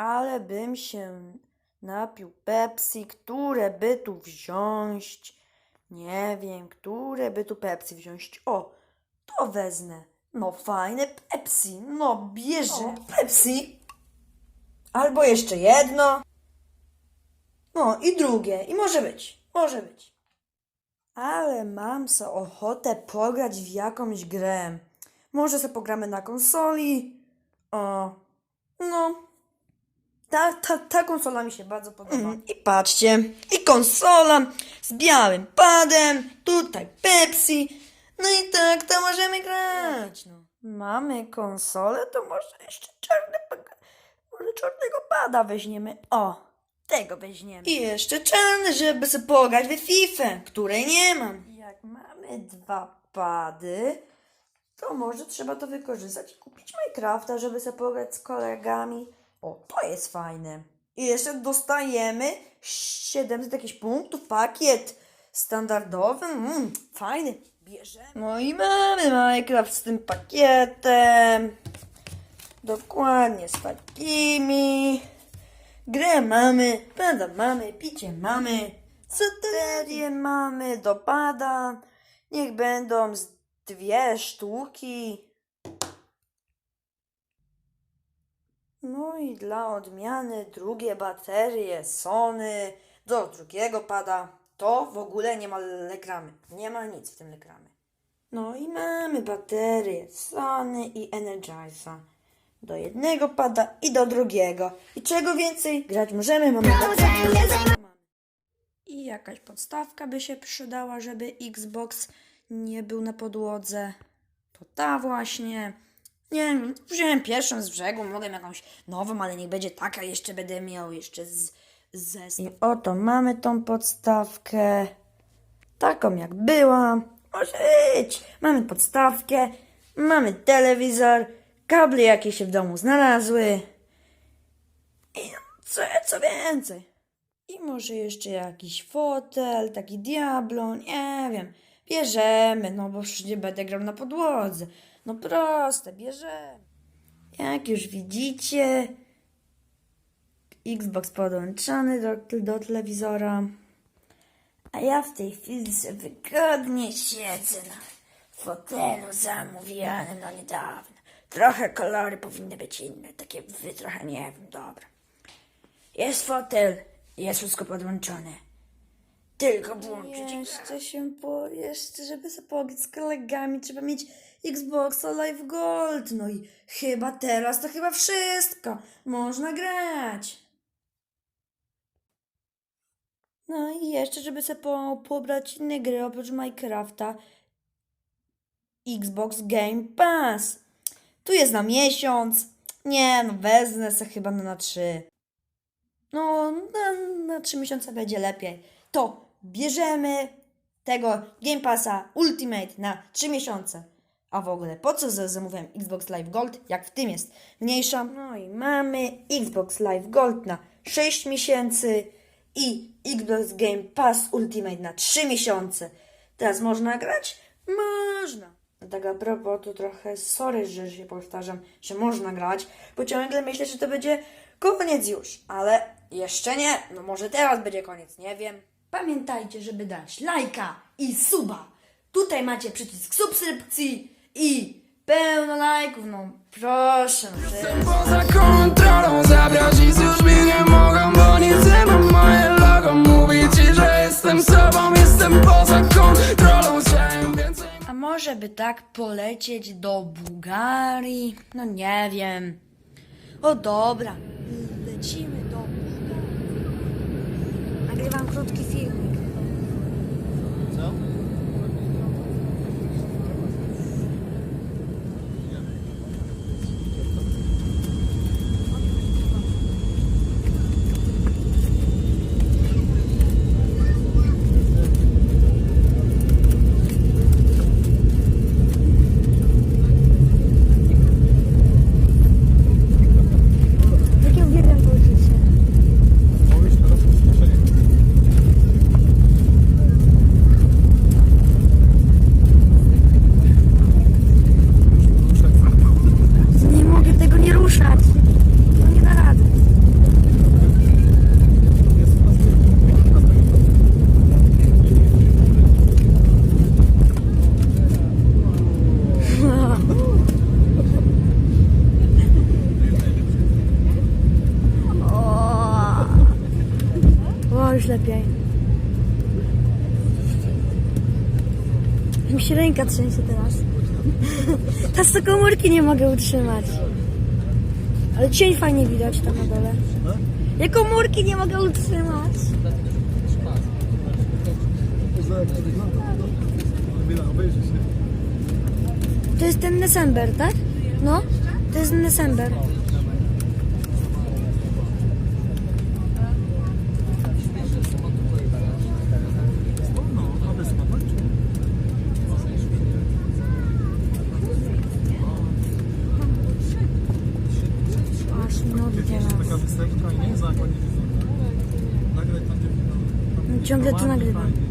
Ale bym się napił Pepsi, które by tu wziąć? Nie wiem, które by tu Pepsi wziąć. O, to wezmę. No fajne Pepsi, no bierze Pepsi. Albo jeszcze jedno. No i drugie, i może być, może być. Ale mam so ochotę pograć w jakąś grę. Może sobie pogramy na konsoli. O, no. Ta, ta, ta konsola mi się bardzo podoba. I patrzcie, i konsola z białym padem, tutaj Pepsi. No i tak to możemy grać. No. Mamy konsolę, to może jeszcze czarny, pa- może czarnego pada weźmiemy. O, tego weźmiemy. I jeszcze czarny, żeby sobie pograć w FIFA, której nie mam. Jak mamy dwa pady, to może trzeba to wykorzystać i kupić Minecrafta, żeby sobie pograć z kolegami. O, to jest fajne. I jeszcze dostajemy 700 jakichś punktów, pakiet standardowy. Mm, fajny. Bierzemy. No i mamy Minecraft z tym pakietem. Dokładnie z takimi. Grę mamy, pada mamy, picie mamy, baterie mamy, dopada. Niech będą z dwie sztuki. No i dla odmiany drugie baterie Sony do drugiego pada. To w ogóle nie ma lekramy. Nie ma nic w tym lekramy. No i mamy baterie Sony i Energizer. Do jednego pada i do drugiego. I czego więcej grać możemy, mamy baterie. I jakaś podstawka by się przydała, żeby Xbox nie był na podłodze. To ta właśnie. Nie wiem, wziąłem pierwszą z brzegu, mogę jakąś nową, ale niech będzie taka, jeszcze będę miał jeszcze z, zestaw. I oto mamy tą podstawkę. Taką jak była. Może być. Mamy podstawkę, mamy telewizor, kable jakie się w domu znalazły. I no, co, co więcej. I może jeszcze jakiś fotel, taki Diablo, nie wiem. Bierzemy, no bo przecież nie będę grał na podłodze. No proste, bierzemy. Jak już widzicie, Xbox podłączony do, do telewizora. A ja w tej chwili sobie wygodnie siedzę na fotelu zamówionym no niedawno. Trochę kolory powinny być inne, takie wy trochę nie wiem, dobra. Jest fotel, jest wszystko podłączone. Tylko włączyć. Jeszcze się po, jeszcze, żeby sobie z kolegami, trzeba mieć Xboxa Live Gold. No i chyba teraz to chyba wszystko. Można grać. No i jeszcze, żeby sobie po, pobrać inne gry oprócz Minecrafta. Xbox Game Pass. Tu jest na miesiąc. Nie, no wezmę se chyba na, na trzy. No, na, na trzy miesiące będzie lepiej. To bierzemy tego Game Passa Ultimate na trzy miesiące. A w ogóle, po co za- zamówiłem Xbox Live Gold, jak w tym jest mniejsza? No i mamy Xbox Live Gold na 6 miesięcy i Xbox Game Pass Ultimate na 3 miesiące. Teraz można grać? Można. Tak a propos, to trochę sorry, że się powtarzam, że można grać, bo ciągle myślę, że to będzie koniec już, ale jeszcze nie. No może teraz będzie koniec, nie wiem. Pamiętajcie, żeby dać lajka i suba. Tutaj macie przycisk subskrypcji i pełno lajków, no proszę. Jestem poza kontrolą, zabrać nic już mi nie mogą Bo nic nie ma moje logo Mówi ci, że jestem sobą, jestem poza kontrolą Chciałem więcej A może by tak polecieć do Bułgarii? No nie wiem. O dobra, lecimy do Bułgarii. Nagrywam krótki filmik. Jakie uwielbiam to uczucie. już lepiej. Mi się ręka trzęsie teraz. Teraz to komórki nie mogę utrzymać. Ale cień fajnie widać tam na dole. Ja komórki nie mogę utrzymać. To jest ten December, tak? No, to jest December. Ciągle to nagrywam. Fajnie.